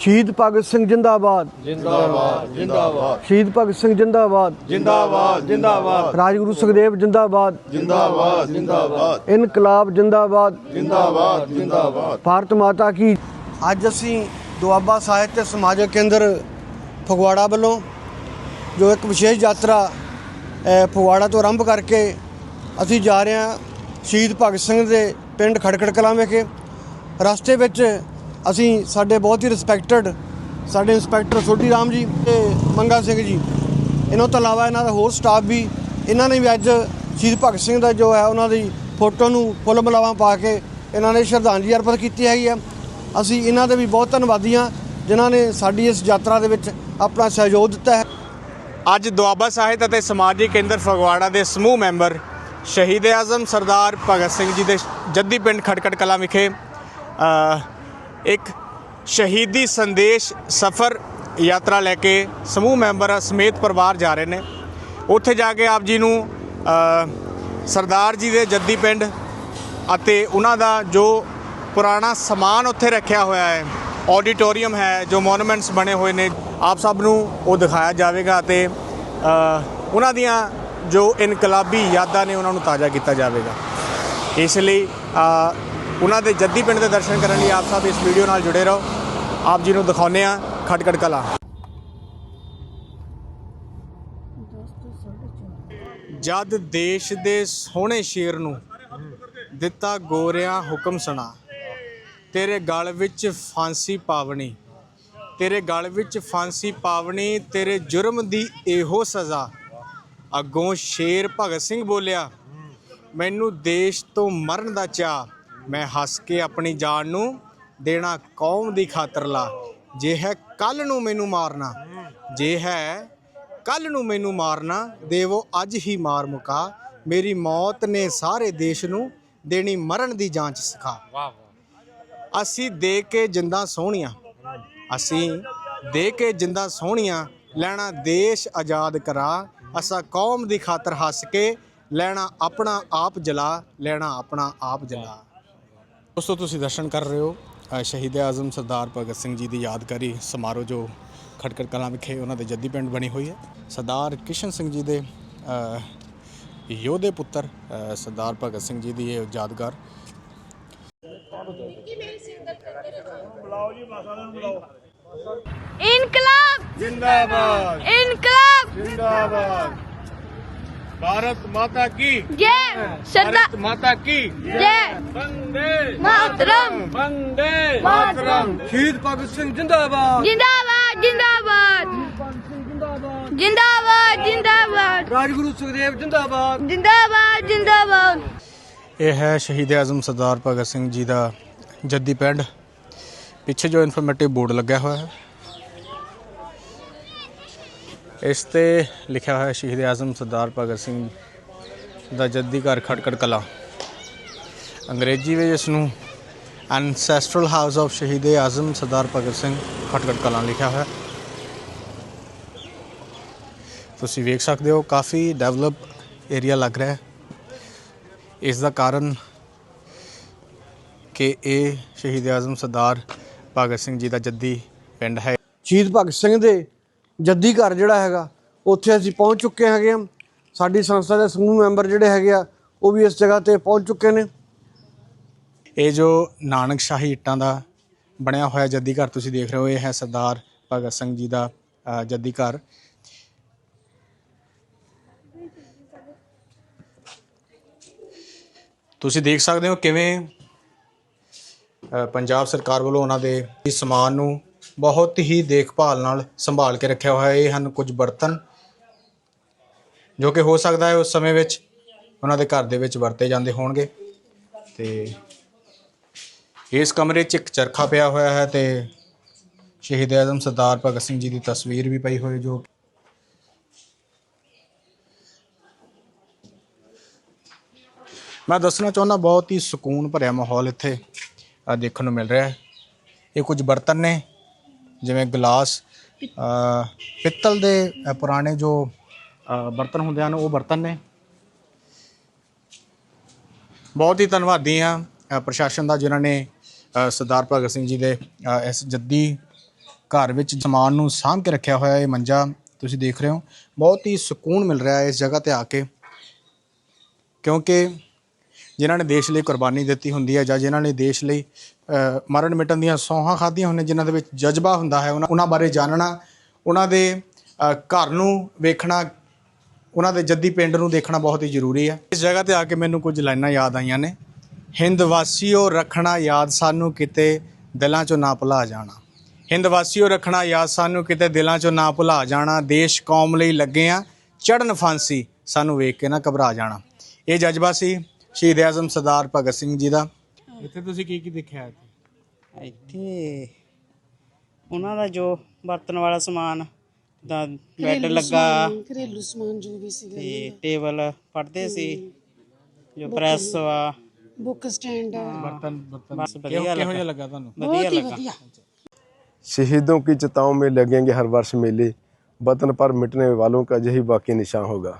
ਸ਼ਹੀਦ ਭਗਤ ਸਿੰਘ ਜਿੰਦਾਬਾਦ। ਜਿੰਦਾਬਾਦ ਜਿੰਦਾਬਾਦ। ਸ਼ਹੀਦ ਭਗਤ ਸਿੰਘ ਜਿੰਦਾਬਾਦ। ਜਿੰਦਾਬਾਦ ਜਿੰਦਾਬਾਦ। ਰਾਜਗੁਰੂ ਸੁਖਦੇਵ ਜਿੰਦਾਬਾਦ। ਜਿੰਦਾਬਾਦ ਜਿੰਦਾਬਾਦ। ਇਨਕਲਾਬ ਜਿੰਦਾਬਾਦ। ਜਿੰਦਾਬਾਦ ਜਿੰਦਾਬਾਦ। ਭਾਰਤ ਮਾਤਾ ਕੀ ਅੱਜ ਅਸੀਂ ਦੁਆਬਾ ਸਾਹਿਤ ਤੇ ਸਮਾਜਿਕ ਕੇਂਦਰ ਫਗਵਾੜਾ ਵੱਲੋਂ ਜੋ ਇੱਕ ਵਿਸ਼ੇਸ਼ ਯਾਤਰਾ ਫਗਵਾੜਾ ਤੋਂ ਆਰੰਭ ਕਰਕੇ ਅਸੀਂ ਜਾ ਰਹੇ ਹਾਂ ਸ਼ਹੀਦ ਭਗਤ ਸਿੰਘ ਦੇ ਪਿੰਡ ਖੜਕੜ ਕਲਾਂ ਵਿਖੇ। ਰਸਤੇ ਵਿੱਚ ਅਸੀਂ ਸਾਡੇ ਬਹੁਤ ਹੀ ਰਿਸਪੈਕਟਡ ਸਾਡੇ ਇੰਸਪੈਕਟਰ ਸੋਢੀ ਰਾਮ ਜੀ ਤੇ ਮੰਗਾ ਸਿੰਘ ਜੀ। ਇਹਨਾਂ ਤੋਂ ਇਲਾਵਾ ਇਹਨਾਂ ਦਾ ਹੋਰ ਸਟਾਫ ਵੀ, ਇਹਨਾਂ ਨੇ ਵੀ ਅੱਜ ਸ਼ਹੀਦ ਭਗਤ ਸਿੰਘ ਦਾ ਜੋ ਹੈ ਉਹਨਾਂ ਦੀ ਫੋਟੋ ਨੂੰ ਫੁੱਲ ਮਲਾਵਾਂ ਪਾ ਕੇ ਇਹਨਾਂ ਨੇ ਸ਼ਰਧਾਂਜਲੀ ਅਰਪਿਤ ਕੀਤੀ ਹੈਗੀ ਆ। ਅਸੀਂ ਇਹਨਾਂ ਦੇ ਵੀ ਬਹੁਤ ਧੰਨਵਾਦੀ ਹਾਂ, ਜਿਨ੍ਹਾਂ ਨੇ ਸਾਡੀ ਇਸ ਯਾਤਰਾ ਦੇ ਵਿੱਚ ਆਪਣਾ ਸਹਿਯੋਗ ਦਿੱਤਾ ਹੈ। ਅੱਜ ਦੁਆਬਾ ਸਾਹਿਤ ਅਤੇ ਸਮਾਜਿਕ ਕੇਂਦਰ ਫਗਵਾੜਾ ਦੇ ਸਮੂਹ ਮੈਂਬਰ ਸ਼ਹੀਦ ਆਜ਼ਮ ਸਰਦਾਰ ਭਗਤ ਸਿੰਘ ਜੀ ਦੇ ਜੱਦੀ ਪਿੰਡ ਖਟਕੜ ਕਲਾਂ ਵਿਖੇ ਇੱਕ ਸ਼ਹੀਦੀ ਸੰਦੇਸ਼ ਸਫ਼ਰ ਯਾਤਰਾ ਲੈ ਕੇ ਸਮੂਹ ਮੈਂਬਰ ਸਮੇਤ ਪਰਿਵਾਰ ਜਾ ਰਹੇ ਨੇ। ਉੱਥੇ ਜਾ ਕੇ ਆਪ ਜੀ ਨੂੰ ਸਰਦਾਰ ਜੀ ਦੇ ਜੱਦੀ ਪਿੰਡ ਅਤੇ ਉਹਨਾਂ ਦਾ ਜੋ ਪੁਰਾਣਾ ਸਮਾਨ ਉੱਥੇ ਰੱਖਿਆ ਹੋਇਆ ਹੈ, ਆਡੀਟੋਰੀਅਮ ਹੈ, ਜੋ ਮੋਨੂਮੈਂਟਸ ਬਣੇ ਹੋਏ ਨੇ, ਆਪ ਸਭ ਨੂੰ ਉਹ ਦਿਖਾਇਆ ਜਾਵੇਗਾ ਅਤੇ ਉਹਨਾਂ ਦੀਆਂ ਜੋ ਇਨਕਲਾਬੀ ਯਾਦਾਂ ਨੇ ਉਹਨਾਂ ਨੂੰ ਤਾਜ਼ਾ ਕੀਤਾ ਜਾਵੇਗਾ। ਇਸ ਲਈ ਉਹਨਾਂ ਦੇ ਜੱਦੀ ਪਿੰਡ ਦੇ ਦਰਸ਼ਨ ਕਰਨ ਲਈ ਆਪ ਸਭ ਇਸ ਵੀਡੀਓ ਨਾਲ ਜੁੜੇ ਰਹੋ। ਆਪ ਜੀ ਨੂੰ ਦਿਖਾਉਂਦੇ ਆ ਖਟਕੜ ਕਲਾ। ਜਦ ਦੇਸ਼ ਦੇ ਸੋਹਣੇ ਸ਼ੇਰ ਨੂੰ ਦਿੱਤਾ ਗੋਰਿਆਂ ਹੁਕਮ ਸੁਣਾ, ਤੇਰੇ ਗਲ ਵਿੱਚ ਫਾਂਸੀ ਪਾਵਣੀ, ਤੇਰੇ ਗਲ ਵਿੱਚ ਫਾਂਸੀ ਪਾਵਣੀ, ਤੇਰੇ ਜੁਰਮ ਦੀ ਇਹੋ ਸਜ਼ਾ। ਅੱਗੋਂ ਸ਼ੇਰ ਭਗਤ ਸਿੰਘ ਬੋਲਿਆ, ਮੈਨੂੰ ਦੇਸ਼ ਤੋਂ ਮਰਨ ਦਾ ਚਾਹ ਮੈਂ ਹੱਸ ਕੇ ਆਪਣੀ ਜਾਨ ਨੂੰ ਦੇਣਾ ਕੌਮ ਦੀ ਖਾਤਰ ਲਾ। ਜੇ ਹੈ ਕੱਲ ਨੂੰ ਮੈਨੂੰ ਮਾਰਨਾ ਜੇ ਹੈ ਕੱਲ ਨੂੰ ਮੈਨੂੰ ਮਾਰਨਾ ਦੇਵੋ ਅੱਜ ਹੀ ਮਾਰ ਮੁਕਾ। ਮੇਰੀ ਮੌਤ ਨੇ ਸਾਰੇ ਦੇਸ਼ ਨੂੰ ਦੇਣੀ ਮਰਨ ਦੀ ਜਾਂਚ ਸਿਖਾ। ਅਸੀਂ ਦੇ ਕੇ ਜਿੰਦਾ ਸੋਹਣੀਆਂ ਅਸੀਂ ਦੇ ਕੇ ਜਿੰਦਾ ਸੋਹਣੀਆਂ ਲੈਣਾ ਦੇਸ਼ ਆਜ਼ਾਦ ਕਰਾ। ਅਸਾਂ ਕੌਮ ਦੀ ਖਾਤਰ ਹੱਸ ਕੇ ਲੈਣਾ ਆਪਣਾ ਆਪ ਜਲਾ ਲੈਣਾ ਆਪਣਾ ਆਪ ਜਲਾ। ਦੋਸਤੋ ਤੁਸੀਂ ਦਰਸ਼ਨ ਕਰ ਰਹੇ ਹੋ ਸ਼ਹੀਦ ਆਜ਼ਮ ਸਰਦਾਰ ਭਗਤ ਸਿੰਘ ਜੀ ਦੀ ਯਾਦਗਾਰੀ ਸਮਾਰੋਹ ਜੋ ਖਟਕੜ ਕਲਾਂ ਵਿਖੇ ਉਹਨਾਂ ਦੇ ਜੱਦੀ ਪਿੰਡ ਬਣੀ ਹੋਈ ਹੈ। ਸਰਦਾਰ ਕਿਸ਼ਨ ਸਿੰਘ ਜੀ ਦੇ ਯੋਧੇ ਪੁੱਤਰ ਸਰਦਾਰ ਭਗਤ ਸਿੰਘ ਜੀ ਦੀ ਇਹ ਯਾਦਗਾਰ। ਇਨਕਲਾਬ! ਜਿੰਦਾਬਾਦ। ਇਨਕਲਾਬ! ਜਿੰਦਾਬਾਦ। ਭਾਰਤ ਮਾਤਾ ਕੀ जय सरदार ਮਾਤਾ ਕੀ जय ਵੰਦੇ मातरम ਵੰਦੇ मातरम ਸ਼ਹੀਦ ਭਗਤ ਸਿੰਘ ਜਿੰਦਾਬਾਦ जिंदाबाद जिंदाबाद जिंदाबाद जिंदाबाद ਰਾਜਗੁਰੂ ਸੁਖਦੇਵ ਜਿੰਦਾਬਾਦ जिंदाबाद जिंदाबाद ਇਹ ਹੈ ਸ਼ਹੀਦ ਆਜ਼ਮ ਸਰਦਾਰ ਭਗਤ ਸਿੰਘ ਜੀ ਦਾ ਜੱਦੀ ਪਿੰਡ ਪਿੱਛੇ ਜੋ ਇਨਫੋਰਮੇਟਿਵ ਬੋਰਡ ਲੱਗਿਆ ਹੋਇਆ ਹੈ ਇਸ ਤੇ ਲਿਖਿਆ ਹੋਇਆ ਸ਼ਹੀਦ ਆਜ਼ਮ ਸਰਦਾਰ ਭਗਤ ਸਿੰਘ ਦਾ ਜੱਦੀ ਘਰ ਖਟਕੜ ਕਲਾ। ਅੰਗਰੇਜ਼ੀ ਵਿੱਚ ਇਸ ਨੂੰ ਐਨਸੈਸਟਰਲ ਹਾਊਸ ਆਫ ਸ਼ਹੀਦ ਆਜ਼ਮ ਸਰਦਾਰ ਭਗਤ ਸਿੰਘ ਖਟਕੜ ਕਲਾ ਲਿਖਿਆ ਹੋਇਆ। ਤੁਸੀਂ ਵੇਖ ਸਕਦੇ ਹੋ, ਕਾਫੀ ਡਿਵੈਲਪ ਏਰੀਆ ਲੱਗ ਰਿਹਾ ਹੈ। ਇਸ ਦਾ ਕਾਰਨ ਕਿ ਇਹ ਸ਼ਹੀਦ ਆਜ਼ਮ ਸਰਦਾਰ ਭਗਤ ਸਿੰਘ ਜੀ ਦਾ ਜੱਦੀ ਪਿੰਡ ਹੈ। ਸ਼ਹੀਦ ਭਗਤ ਸਿੰਘ ਦੇ ਜੱਦੀ ਘਰ ਜਿਹੜਾ ਹੈਗਾ, ਉੱਥੇ ਅਸੀਂ ਪਹੁੰਚ ਚੁੱਕੇ ਹੈਗੇ ਹਾਂ। ਸਾਡੀ ਸੰਸਥਾ ਦੇ ਸਮੂਹ ਮੈਂਬਰ ਜਿਹੜੇ ਹੈਗੇ ਆ, ਉਹ ਵੀ ਇਸ ਜਗ੍ਹਾ ਤੇ ਪਹੁੰਚ ਚੁੱਕੇ ਨੇ। ਇਹ ਜੋ ਨਾਨਕ ਸ਼ਾਹੀ ਇੱਟਾਂ ਦਾ ਬਣਿਆ ਹੋਇਆ ਜੱਦੀ ਘਰ ਤੁਸੀਂ ਦੇਖ ਰਹੇ ਹੋ, ਇਹ ਹੈ ਸਰਦਾਰ ਭਗਤ ਸਿੰਘ ਜੀ ਦਾ ਜੱਦੀ ਘਰ। ਤੁਸੀਂ ਦੇਖ ਸਕਦੇ ਹੋ ਕਿਵੇਂ ਪੰਜਾਬ ਸਰਕਾਰ ਵੱਲੋਂ ਉਹਨਾਂ ਦੇ ਇਸ ਸਮਾਨ ਨੂੰ ਬਹੁਤ ਹੀ ਦੇਖਭਾਲ ਨਾਲ ਸੰਭਾਲ ਕੇ ਰੱਖਿਆ ਹੋਇਆ ਇਹ ਹਨ ਕੁਝ ਬਰਤਨ ਜੋ ਕਿ ਹੋ ਸਕਦਾ ਹੈ ਉਸ ਸਮੇਂ ਵਿੱਚ ਉਹਨਾਂ ਦੇ ਘਰ ਦੇ ਵਿੱਚ ਵਰਤੇ ਜਾਂਦੇ ਹੋਣਗੇ। ਤੇ ਇਸ ਕਮਰੇ 'ਚ ਇੱਕ ਚਰਖਾ ਪਿਆ ਹੋਇਆ ਹੈ ਤੇ ਸ਼ਹੀਦ ਆਜ਼ਮ ਸਰਦਾਰ ਭਗਤ ਸਿੰਘ ਜੀ ਦੀ ਤਸਵੀਰ ਵੀ ਪਈ ਹੋਈ ਜੋ ਮੈਂ ਦੱਸਣਾ ਚਾਹੁੰਦਾ ਬਹੁਤ ਹੀ ਸਕੂਨ ਭਰਿਆ ਮਾਹੌਲ ਇੱਥੇ ਦੇਖਣ ਨੂੰ ਮਿਲ ਰਿਹਾ ਹੈ। ਇਹ ਕੁਝ ਬਰਤਨ ਨੇ ਜਿਵੇਂ ਗਲਾਸ ਪਿੱਤਲ ਦੇ ਅ, ਪੁਰਾਣੇ ਜੋ ਅ, ਬਰਤਨ ਹੁੰਦੇ ਹਨ ਉਹ ਬਰਤਨ ਨੇ। ਬਹੁਤ ਹੀ ਧੰਨਵਾਦੀ ਹਾਂ ਅ, ਪ੍ਰਸ਼ਾਸਨ ਦਾ ਜਿਨ੍ਹਾਂ ਨੇ ਅ, ਸਰਦਾਰ ਭਗਤ ਸਿੰਘ ਜੀ ਦੇ ਅ, ਇਸ ਜੱਦੀ ਘਰ ਵਿੱਚ ਸਮਾਨ ਨੂੰ ਸਾਂਭ ਕੇ ਰੱਖਿਆ ਹੋਇਆ ਇਹ ਮੰਜਾ ਤੁਸੀਂ ਦੇਖ ਰਹੇ ਹੋ। ਬਹੁਤ ਹੀ ਸਕੂਨ ਮਿਲ ਰਿਹਾ ਹੈ ਇਸ ਜਗ੍ਹਾ ਤੇ ਆ ਕੇ। ਕਿਉਂਕਿ ਜਿਨ੍ਹਾਂ ਨੇ ਦੇਸ਼ ਲਈ ਕੁਰਬਾਨੀ ਦਿੱਤੀ ਹੁੰਦੀ ਹੈ ਜਾਂ ਜਿਨ੍ਹਾਂ ਨੇ ਦੇਸ਼ ਲਈ ਮਰਨ ਮਿਟਣ ਦੀਆਂ ਸੌਹਾਂ ਖਾਧੀਆਂ ਹੁੰਦੀਆਂ, ਜਿਨ੍ਹਾਂ ਦੇ ਵਿੱਚ ਜਜ਼ਬਾ ਹੁੰਦਾ ਹੈ, ਉਹਨਾਂ ਉਹਨਾਂ ਬਾਰੇ ਜਾਣਨਾ ਉਹਨਾਂ ਦੇ ਘਰ ਨੂੰ ਵੇਖਣਾ, ਉਹਨਾਂ ਦੇ ਜੱਦੀ ਪਿੰਡ ਨੂੰ ਦੇਖਣਾ ਬਹੁਤ ਹੀ ਜ਼ਰੂਰੀ ਹੈ। ਇਸ ਜਗ੍ਹਾ ਤੇ ਆ ਕੇ ਮੈਨੂੰ ਕੁਝ ਲਾਈਨਾਂ ਯਾਦ ਆਈਆਂ ਨੇ। ਹਿੰਦ ਵਾਸੀਓ, ਰੱਖਣਾ ਯਾਦ ਸਾਨੂੰ ਕਿਤੇ ਦਿਲਾਂ 'ਚੋਂ ਨਾ ਭੁਲਾ ਜਾਣਾ। ਹਿੰਦ ਵਾਸੀਓ, ਰੱਖਣਾ ਯਾਦ ਸਾਨੂੰ ਕਿਤੇ ਦਿਲਾਂ 'ਚੋਂ ਨਾ ਭੁਲਾ ਜਾਣਾ। ਦੇਸ਼ ਕੌਮ ਲਈ ਲੱਗੇ ਆ ਚੜਨ ਫਾਂਸੀ ਸਾਨੂੰ ਵੇਖ ਕੇ ਨਾ ਘਬਰਾ ਜਾਣਾ। ਇਹ ਜਜ਼ਬਾ ਸੀ। ਸ਼ਹੀਦ ਆਜ਼ਮ ਸਰਦਾਰ ਭਗਤ ਸਿੰਘ ਜੀ ਦਾ ਇੱਥੇ ਤੁਸੀਂ ਕੀ ਕੀ ਦੇਖਿਆ ਇੱਥੇ ਇੱਥੇ ਉਹਨਾਂ ਦਾ ਜੋ ਵਰਤਣ ਵਾਲਾ ਸਮਾਨ ਦਾ ਬੈੱਡ ਲੱਗਾ ਘਰੇਲੂ ਸਮਾਨ ਜੋ ਵੀ ਸੀਗਾ ਤੇ ਟੇਬਲ ਪੜਦੇ ਸੀ ਜੋ ਪ੍ਰੈਸ ਵਾ ਬੁੱਕ ਸਟੈਂਡ ਬਰਤਨ ਬਰਤਨ ਬਸ ਵਧੀਆ ਕਿਹੋ ਲੱਗਾ ਜਿਹਾ ਲੱਗਾ ਤੁਹਾਨੂੰ ਵਧੀਆ ਲੱਗਾ ਵਧੀਆ शहीदों की चिताओं में लगेंगे हर वर्ष मेले वतन पर मिटने वालों का यही बाकी निशान होगा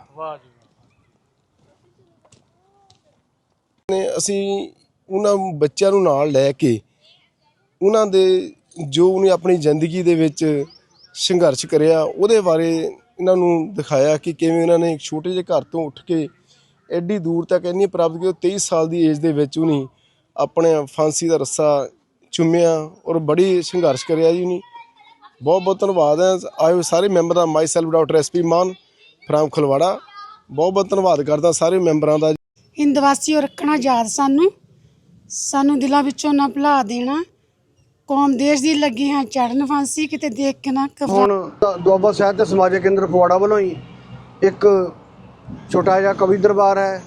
ਨੇ ਅਸੀਂ ਉਹਨਾਂ ਬੱਚਿਆਂ ਨੂੰ ਨਾਲ ਲੈ ਕੇ ਉਹਨਾਂ ਦੇ ਜੋ ਉਹਨੇ ਆਪਣੀ ਜ਼ਿੰਦਗੀ ਦੇ ਵਿੱਚ ਸੰਘਰਸ਼ ਕਰਿਆ, ਉਹਦੇ ਬਾਰੇ ਇਹਨਾਂ ਨੂੰ ਦਿਖਾਇਆ ਕਿ ਕਿਵੇਂ ਉਹਨਾਂ ਨੇ ਇੱਕ ਛੋਟੇ ਜਿਹੇ ਘਰ ਤੋਂ ਉੱਠ ਕੇ ਐਡੀ ਦੂਰ ਤੱਕ ਇੰਨੀ ਪ੍ਰਾਪਤ ਕੀਤੀ 23 ਸਾਲ ਦੀ ਏਜ ਦੇ ਵਿੱਚ ਉਹਨੇ ਆਪਣੇ ਫਾਂਸੀ ਦਾ ਰੱਸਾ ਚੁੰਮਿਆ ਔਰ ਬੜੀ ਸੰਘਰਸ਼ ਕਰਿਆ ਜੀ ਉਹਨੇ। ਬਹੁਤ ਬਹੁਤ ਧੰਨਵਾਦ ਹੈ। ਆਏ ਸਾਰੇ ਮੈਂਬਰਾਂ myself doctor SP Mann from Khalwara. ਬਹੁਤ ਬਹੁਤ ਧੰਨਵਾਦ ਕਰਦਾ ਸਾਰੇ ਮੈਂਬਰਾਂ ਦਾ। ਹਿੰਦ ਵਾਸੀਓ ਰੱਖਣਾ ਯਾਦ ਸਾਨੂੰ। ਸਾਨੂੰ ਦਿਲਾਂ ਵਿੱਚੋਂ ਨਾ ਭੁਲਾ ਦੇਣਾ। ਕੌਮ ਦੇਸ਼ ਦੀ ਲੱਗੀ ਹਾਂ ਚੜਨ ਫਾਂਸੀ ਕਿਤੇ ਦੇਖ ਕੇ ਨਾ ਹੁਣ ਦੁਆਬਾ ਸਾਹਿਤ ਤੇ ਸਮਾਜਿਕ ਕੇਂਦਰ ਫਗਵਾੜਾ ਵੱਲੋਂ ਹੀ ਇੱਕ ਛੋਟਾ ਜਿਹਾ ਕਵੀ ਦਰਬਾਰ ਹੈ।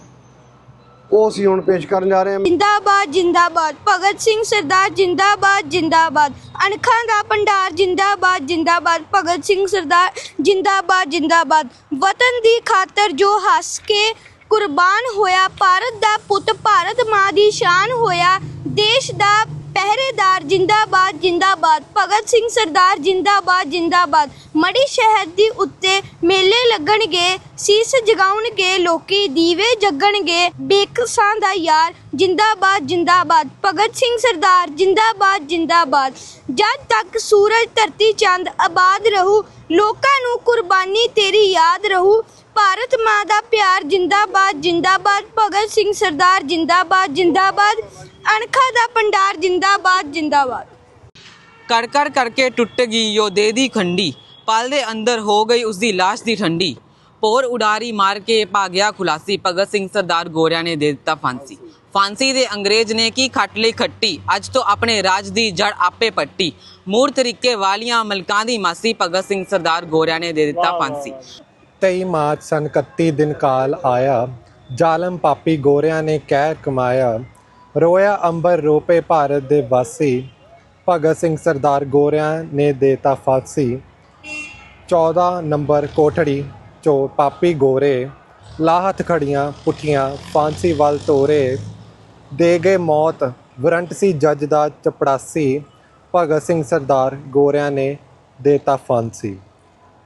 ਉਹ ਅਸੀਂ ਹੁਣ ਪੇਸ਼ ਕਰਨ ਜਾ ਰਹੇ ਹਾਂ। ਜਿੰਦਾਬਾਦ ਜਿੰਦਾਬਾਦ ਭਗਤ ਸਿੰਘ ਸਰਦਾਰ ਜਿੰਦਾਬਾਦ ਜਿੰਦਾਬਾਦ। ਅਣਖਾਂ ਦਾ ਭੰਡਾਰ ਜਿੰਦਾਬਾਦ ਜਿੰਦਾਬਾਦ। ਭਗਤ ਸਿੰਘ ਸਰਦਾਰ ਜਿੰਦਾਬਾਦ ਜਿੰਦਾਬਾਦ। ਵਤਨ ਦੀ ਖਾਤਰ ਜੋ ਹੱਸ ਕੇ ਕੁਰਬਾਨ ਹੋਇਆ, ਭਾਰਤ ਦਾ ਪੁੱਤ ਭਾਰਤ ਮਾਂ ਦੀ ਸ਼ਾਨ ਹੋਇਆ, ਦੇਸ਼ ਦਾ ਪਹਿਰੇਦਾਰ ਜਿੰਦਾਬਾਦ ਜਿੰਦਾਬਾਦ। ਭਗਤ ਸਿੰਘ ਸਰਦਾਰ ਜਿੰਦਾਬਾਦ ਜਿੰਦਾਬਾਦ। ਮੜੀ ਸ਼ਹਿਰ ਦੀ ਉੱਤੇ ਮੇਲੇ ਲੱਗਣਗੇ, ਸੀਸ ਜਗਾਉਣਗੇ, ਲੋਕੀ ਦੀਵੇ ਜਗਣਗੇ। ਬੇਕਸਾਂ ਦਾ ਯਾਰ, ਜਿੰਦਾਬਾਦ ਜਿੰਦਾਬਾਦ। ਭਗਤ ਸਿੰਘ ਸਰਦਾਰ ਜਿੰਦਾਬਾਦ ਜਿੰਦਾਬਾਦ। ਜਦ ਤੱਕ ਸੂਰਜ ਧਰਤੀ ਚੰਦ ਆਬਾਦ ਰਹੂ, ਲੋਕਾਂ ਨੂੰ ਕੁਰਬਾਨੀ ਤੇਰੀ ਯਾਦ ਰਹੂ। ਭਾਰਤ ਮਾਂ ਦਾ ਪਿਆਰ ਜਿੰਦਾਬਾਦ ਜਿੰਦਾਬਾਦ। ਭਗਤ ਸਿੰਘ ਸਰਦਾਰ ਜਿੰਦਾਬਾਦ ਜਿੰਦਾਬਾਦ। ਅਣਖਾਂ ਦਾ ਭੰਡਾਰ ਜਿੰਦਾਬਾਦ ਜਿੰਦਾਬਾਦ। ਕਰ ਕਰ ਕਰਕੇ ਟੁੱਟ ਗਈ ਯੋਧੇ ਦੀ ਖੰਡੀ। ਪਲ ਦੇ ਅੰਦਰ ਹੋ ਗਈ ਉਸ ਦੀ ਲਾਸ਼ ਦੀ ਠੰਡੀ। ਪੋਰ ਉਡਾਰੀ ਮਾਰ ਕੇ ਭਾਗਿਆ ਖੁਲਾਸੀ। ਭਗਤ ਸਿੰਘ ਸਰਦਾਰ ਗੋਰਿਆਂ ਨੇ ਦੇ ਦਿੱਤਾ ਫਾਂਸੀ। ਫਾਂਸੀ ਦੇ ਅੰਗਰੇਜ਼ ਨੇ ਕੀ ਖੱਟ ਲਈ ਖੱਟੀ? ਅੱਜ ਤੋਂ ਆਪਣੇ ਰਾਜ ਦੀ ਜੜ ਆਪੇ ਪੱਟੀ। ਮੂਰ ਤਰੀਕੇ ਵਾਲੀਆਂ ਮਲਕਾਂ ਦੀ ਮਾਸੀ ਭਗਤ ਸਿੰਘ ਸਰਦਾਰ ਗੋਰਿਆਂ ਨੇ ਦੇ ਦਿੱਤਾ ਫਾਂਸੀ। 23 ਮਾਰਚ ਸਨ 31 ਦਿਨ ਕਾਲ ਆਇਆ, ਜ਼ਾਲਮ ਪਾਪੀ ਗੋਰਿਆਂ ਨੇ ਕਹਿਰ ਕਮਾਇਆ। ਰੋਇਆ ਅੰਬਰ ਰੋਪੇ ਭਾਰਤ ਦੇ ਵਾਸੀ, ਭਗਤ ਸਿੰਘ ਸਰਦਾਰ ਗੋਰਿਆਂ ਨੇ ਦੇਤਾ ਫਾਂਸੀ। 14 ਨੰਬਰ ਕੋਠੜੀ ਚੋ ਪਾਪੀ ਗੋਰੇ ਲਾਹਤ ਖੜੀਆਂ ਪੁੱਠੀਆਂ ਫਾਂਸੀ ਵੱਲ ਤੋਰੇ। ਦੇ ਗਏ ਮੌਤ ਵਰੰਟ ਸੀ ਜੱਜ ਦਾ ਚਪੜਾਸੀ, ਭਗਤ ਸਿੰਘ ਸਰਦਾਰ ਗੋਰਿਆਂ ਨੇ ਦੇਤਾ ਫਾਂਸੀ।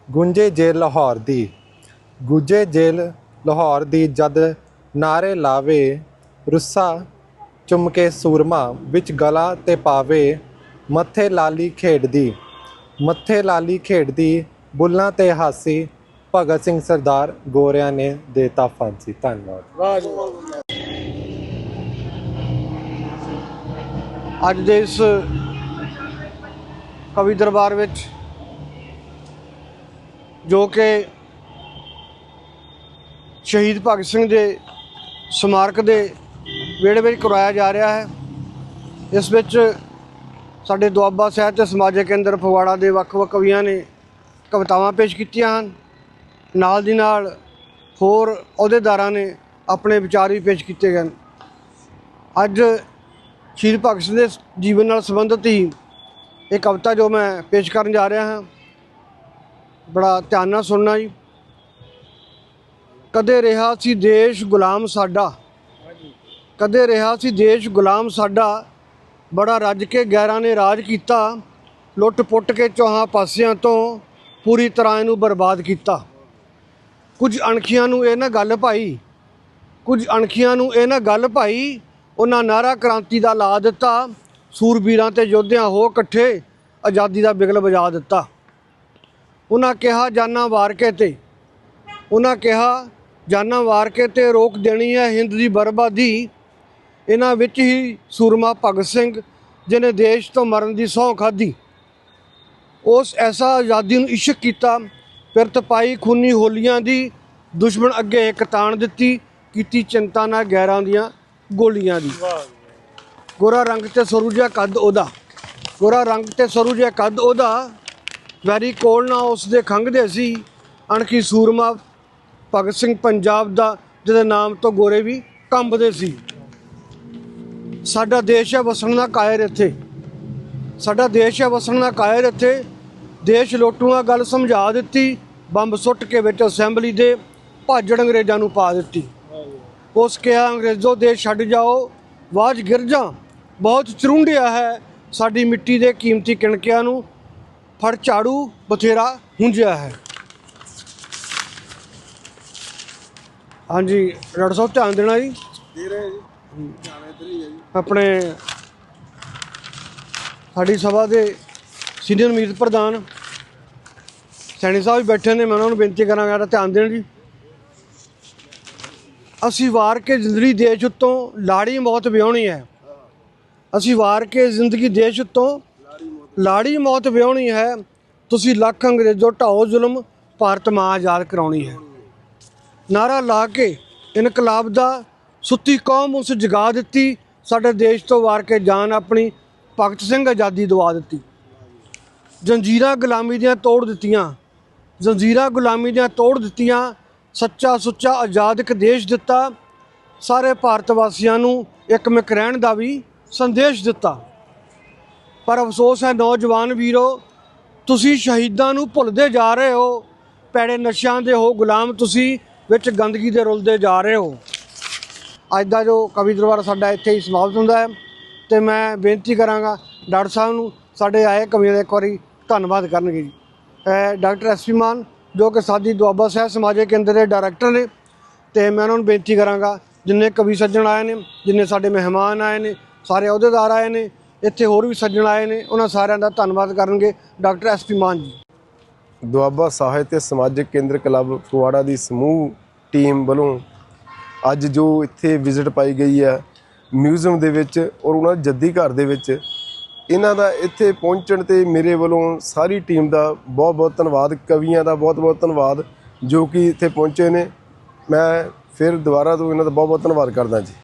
ਗੁੰਜੇ ਜੇਲ ਲਾਹੌਰ ਦੀ ਗੁੱਜੇ ਜੇਲ ਲਾਹੌਰ ਦੀ ਜਦ ਨਾਰੇ ਲਾਵੇ, ਰੁੱਸਾ ਚੁੰਮ ਕੇ ਸੂਰਮਾ ਵਿੱਚ ਗਲਾ ਤੇ ਪਾਵੇ, ਮੱਥੇ ਲਾਲੀ ਖੇਡਦੀ, ਮੱਥੇ ਲਾਲੀ ਖੇਡਦੀ, ਬੁੱਲਾਂ ਤੇ ਹਾਸੀ, ਭਗਤ ਸਿੰਘ ਸਰਦਾਰ ਗੋਰਿਆਂ ਨੇ ਦੇਤਾ ਫਾਂਸੀ, ਧੰਨਵਾਦ। ਅੱਜ ਦੇ ਇਸ ਕਵੀ ਦਰਬਾਰ ਵਿੱਚ ਜੋ ਕਿ ਸ਼ਹੀਦ ਭਗਤ ਸਿੰਘ ਦੇ ਸਮਾਰਕ ਦੇ ਵਿਹੜੇ ਵਿੱਚ ਕਰਵਾਇਆ ਜਾ ਰਿਹਾ ਹੈ। ਇਸ ਵਿੱਚ ਸਾਡੇ ਦੁਆਬਾ ਸਾਹਿਤ ਤੇ ਸਮਾਜਿਕ ਕੇਂਦਰ ਫਗਵਾੜਾ ਦੇ ਵੱਖ-ਵੱਖ ਕਵੀਆਂ ਨੇ ਕਵਿਤਾਵਾਂ ਪੇਸ਼ ਕੀਤੀਆਂ ਹਨ। ਨਾਲ ਦੀ ਨਾਲ ਹੋਰ ਅਹੁਦੇਦਾਰਾਂ ਨੇ ਆਪਣੇ ਵਿਚਾਰ ਵੀ ਪੇਸ਼ ਕੀਤੇ ਗਏ ਹਨ। ਅੱਜ ਸ਼ਹੀਦ ਭਗਤ ਸਿੰਘ ਦੇ ਜੀਵਨ ਨਾਲ ਸੰਬੰਧਿਤ ਹੀ ਇਹ ਕਵਿਤਾ ਜੋ ਮੈਂ ਪੇਸ਼ ਕਰਨ ਜਾ ਰਿਹਾ ਹਾਂ, ਬੜਾ ਧਿਆਨ ਨਾਲ ਸੁਣਨਾ ਜੀ। ਕਦੇ ਰਿਹਾ ਸੀ ਦੇਸ਼ ਗੁਲਾਮ ਸਾਡਾ। ਕਦੇ ਰਿਹਾ ਸੀ ਦੇਸ਼ ਗੁਲਾਮ ਸਾਡਾ। ਬੜਾ ਰੱਜ ਕੇ ਗੈਰਾਂ ਨੇ ਰਾਜ ਕੀਤਾ। ਲੁੱਟ ਪੁੱਟ ਕੇ ਚੌਹਾਂ ਪਾਸਿਆਂ ਤੋਂ ਪੂਰੀ ਤਰ੍ਹਾਂ ਇਹਨੂੰ ਬਰਬਾਦ ਕੀਤਾ। ਕੁਝ ਅਣਖੀਆਂ ਨੂੰ ਇਹ ਨਾ ਗੱਲ ਭਾਈ, ਕੁਝ ਅਣਖੀਆਂ ਨੂੰ ਇਹ ਨਾ ਗੱਲ ਭਾਈ, ਉਹਨਾਂ ਨਾਰਾ ਕ੍ਰਾਂਤੀ ਦਾ ਲਾ ਦਿੱਤਾ। ਸੂਰਬੀਰਾਂ ਤੇ ਯੋਧਿਆਂ ਹੋ ਇਕੱਠੇ ਆਜ਼ਾਦੀ ਦਾ ਬਿਗਲ ਵਜਾ ਦਿੱਤਾ। ਉਹਨਾਂ ਕਿਹਾ ਜਾਨਾਂ ਵਾਰ ਕੇ ਤੇ। ਉਹਨਾਂ ਕਿਹਾ ਜਾਨਾਂ ਵਾਰ ਕੇ ਤੇ ਰੋਕ ਦੇਣੀ ਹੈ ਹਿੰਦ ਦੀ ਬਰਬਾਦੀ। ਇਹਨਾਂ ਵਿੱਚ ਹੀ ਸੂਰਮਾ ਭਗਤ ਸਿੰਘ ਜਿਨੇ ਦੇਸ਼ ਤੋਂ ਮਰਨ ਦੀ ਸਹੁੰ ਖਾਧੀ। ਉਸ ਐਸਾ ਆਜ਼ਾਦੀ ਨੂੰ ਇਸ਼ਕ ਕੀਤਾ, ਪਿਰਤ ਪਾਈ ਖੂਨੀ ਹੋਲੀਆਂ ਦੀ, ਦੁਸ਼ਮਣ ਅੱਗੇ ਇੱਕ ਤਾਣ ਦਿੱਤੀ, ਕੀਤੀ ਚਿੰਤਾ ਨਾ ਗੈਰਾਂ ਦੀਆਂ ਗੋਲੀਆਂ ਦੀ। ਗੋਰਾ ਰੰਗ ਤੇ ਸਰੂ ਜਿਹਾ ਕੱਦ ਉਹਦਾ। ਗੋਰਾ ਰੰਗ ਤੇ ਸਰੂਜਾ ਕੱਦ ਉਹਦਾ। ਵੈਰੀ ਕੋਲ ਨਾ ਉਸ ਦੇ ਖੰਘਦੇ ਸੀ। ਅਣਖੀ ਸੂਰਮਾ ਭਗਤ ਸਿੰਘ ਪੰਜਾਬ ਦਾ, ਜਿਹਦੇ ਨਾਮ ਤੋਂ ਗੋਰੇ ਵੀ ਕੰਬਦੇ ਸੀ। ਸਾਡਾ ਦੇਸ਼ ਹੈ ਵਸਣ ਦਾ ਕਾਇਰ ਇੱਥੇ। ਸਾਡਾ ਦੇਸ਼ ਹੈ ਵਸਣ ਦਾ ਕਾਇਰ ਇੱਥੇ। ਦੇਸ਼ ਲੋਟੂਆਂ ਗੱਲ ਸਮਝਾ ਦਿੱਤੀ, ਬੰਬ ਸੁੱਟ ਕੇ ਵਿੱਚ ਅਸੈਂਬਲੀ ਦੇ ਭਾਜੜ ਅੰਗਰੇਜ਼ਾਂ ਨੂੰ ਪਾ ਦਿੱਤੀ। ਉਸ ਕਿਹਾ, ਅੰਗਰੇਜ਼ੋ, ਦੇਸ਼ ਛੱਡ ਜਾਓ, ਵਾਜ ਗਿਰਜਾਂ ਬਹੁਤ ਚਰੁੰਡਿਆ ਹੈ ਸਾਡੀ ਮਿੱਟੀ ਦੇ ਕੀਮਤੀ ਕਿਣਕਿਆਂ ਨੂੰ। ਫੜ ਝਾੜੂ, ਬਥੇਰਾ ਹੁੰਜਿਆ ਹੈ। ਹਾਂਜੀ ਡਾਕਟਰ ਸਾਹਿਬ ਧਿਆਨ ਦੇਣਾ ਜੀ। ਆਪਣੇ ਸਾਡੀ ਸਭਾ ਦੇ ਸੀਨੀਅਰ ਮੀਤ ਪ੍ਰਧਾਨ ਸੈਣੀ ਸਾਹਿਬ ਵੀ ਬੈਠੇ ਨੇ ਮੈਂ ਉਹਨਾਂ ਨੂੰ ਬੇਨਤੀ ਕਰਾਂਗਾ ਤਾਂ ਧਿਆਨ ਦੇਣ ਜੀ। ਅਸੀਂ ਵਾਰ ਕੇ ਜ਼ਿੰਦਗੀ ਦੇਸ਼ ਉੱਤੋਂ ਲਾੜੀ ਮੌਤ ਵਿਆਹਣੀ ਹੈ। ਅਸੀਂ ਵਾਰ ਕੇ ਜ਼ਿੰਦਗੀ ਦੇਸ਼ ਉੱਤੋਂ ਲਾੜੀ ਮੌਤ ਵਿਆਹਣੀ ਹੈ। ਤੁਸੀਂ ਲੱਖ ਅੰਗਰੇਜ਼ੋ ਢਾਓ ਜ਼ੁਲਮ ਭਾਰਤ ਮਾਂ ਆਜ਼ਾਦ ਕਰਾਉਣੀ ਹੈ। ਨਾਰਾ ਲਾ ਕੇ ਇਨਕਲਾਬ ਦਾ ਸੁੱਤੀ ਕੌਮ ਉਸ ਜਗਾ ਦਿੱਤੀ, ਸਾਡੇ ਦੇਸ਼ ਤੋਂ ਵਾਰ ਕੇ ਜਾਨ ਆਪਣੀ ਭਗਤ ਸਿੰਘ ਆਜ਼ਾਦੀ ਦਵਾ ਦਿੱਤੀ। ਜੰਜੀਰਾਂ ਗੁਲਾਮੀ ਦੀਆਂ ਤੋੜ ਦਿੱਤੀਆਂ, ਜੰਜੀਰਾਂ ਗੁਲਾਮੀ ਦੀਆਂ ਤੋੜ ਦਿੱਤੀਆਂ, ਸੱਚਾ ਸੁੱਚਾ ਆਜ਼ਾਦ ਇੱਕ ਦੇਸ਼ ਦਿੱਤਾ, ਸਾਰੇ ਭਾਰਤ ਵਾਸੀਆਂ ਨੂੰ ਇੱਕ ਮਿਕ ਰਹਿਣ ਦਾ ਵੀ ਸੰਦੇਸ਼ ਦਿੱਤਾ। ਪਰ ਅਫਸੋਸ ਹੈ ਨੌਜਵਾਨ ਵੀਰੋ, ਤੁਸੀਂ ਸ਼ਹੀਦਾਂ ਨੂੰ ਭੁੱਲਦੇ ਜਾ ਰਹੇ ਹੋ ਪੈੜੇ ਨਸ਼ਿਆਂ ਦੇ ਹੋ ਗੁਲਾਮ ਤੁਸੀਂ ਵਿੱਚ ਗੰਦਗੀ ਦੇ ਰੁਲਦੇ ਜਾ ਰਹੇ ਹੋ। ਅੱਜ ਦਾ ਜੋ ਕਵੀ ਦਰਬਾਰ ਸਾਡਾ ਇੱਥੇ ਹੀ ਸਮਾਪਤ ਹੁੰਦਾ ਹੈ। ਤੇ ਮੈਂ ਬੇਨਤੀ ਕਰਾਂਗਾ ਡਾਕਟਰ ਸਾਹਿਬ ਨੂੰ, ਸਾਡੇ ਆਏ ਕਵੀਆਂ ਦਾ ਇੱਕ ਵਾਰੀ ਧੰਨਵਾਦ ਕਰਨਗੇ ਜੀ। ਡਾਕਟਰ ਐਸ ਪੀ ਮਾਨ, ਜੋ ਕਿ ਸਾਡੀ ਦੁਆਬਾ ਸਾਹਿਬ ਸਮਾਜਿਕ ਕੇਂਦਰ ਦੇ ਡਾਇਰੈਕਟਰ ਨੇ, ਤੇ ਮੈਂ ਉਹਨਾਂ ਨੂੰ ਬੇਨਤੀ ਕਰਾਂਗਾ, ਜਿੰਨੇ ਕਵੀ ਸੱਜਣ ਆਏ ਨੇ, ਜਿੰਨੇ ਸਾਡੇ ਮਹਿਮਾਨ ਆਏ ਨੇ, ਸਾਰੇ ਅਹੁਦੇਦਾਰ ਆਏ ਨੇ, ਇੱਥੇ ਹੋਰ ਵੀ ਸੱਜਣ ਆਏ ਨੇ, ਉਹਨਾਂ ਸਾਰਿਆਂ ਦਾ ਧੰਨਵਾਦ ਕਰਨਗੇ। ਡਾਕਟਰ ਐਸ ਪੀ ਮਾਨ ਜੀ। ਦੁਆਬਾ ਸਾਹਿਤ ਤੇ ਸਮਾਜਿਕ ਕੇਂਦਰ ਕਲੱਬ ਫਗਵਾੜਾ ਦੀ ਸਮੂਹ ਟੀਮ ਵੱਲੋਂ ਅੱਜ ਜੋ ਇੱਥੇ ਵਿਜ਼ਿਟ ਪਾਈ ਗਈ ਹੈ, ਮਿਊਜ਼ੀਅਮ ਦੇ ਵਿੱਚ ਔਰ ਉਹਨਾਂ ਦੇ ਜੱਦੀ ਘਰ ਦੇ ਵਿੱਚ, ਇਹਨਾਂ ਦਾ ਇੱਥੇ ਪਹੁੰਚਣ ਤੇ ਮੇਰੇ ਵੱਲੋਂ ਸਾਰੀ ਟੀਮ ਦਾ ਬਹੁਤ ਬਹੁਤ ਧੰਨਵਾਦ, ਕਵੀਆਂ ਦਾ ਬਹੁਤ ਬਹੁਤ ਧੰਨਵਾਦ ਜੋ ਕਿ ਇੱਥੇ ਪਹੁੰਚੇ ਨੇ। ਮੈਂ ਫਿਰ ਦੁਬਾਰਾ ਤੋਂ ਇਹਨਾਂ ਦਾ ਬਹੁਤ ਬਹੁਤ ਧੰਨਵਾਦ ਕਰਦਾ ਜੀ।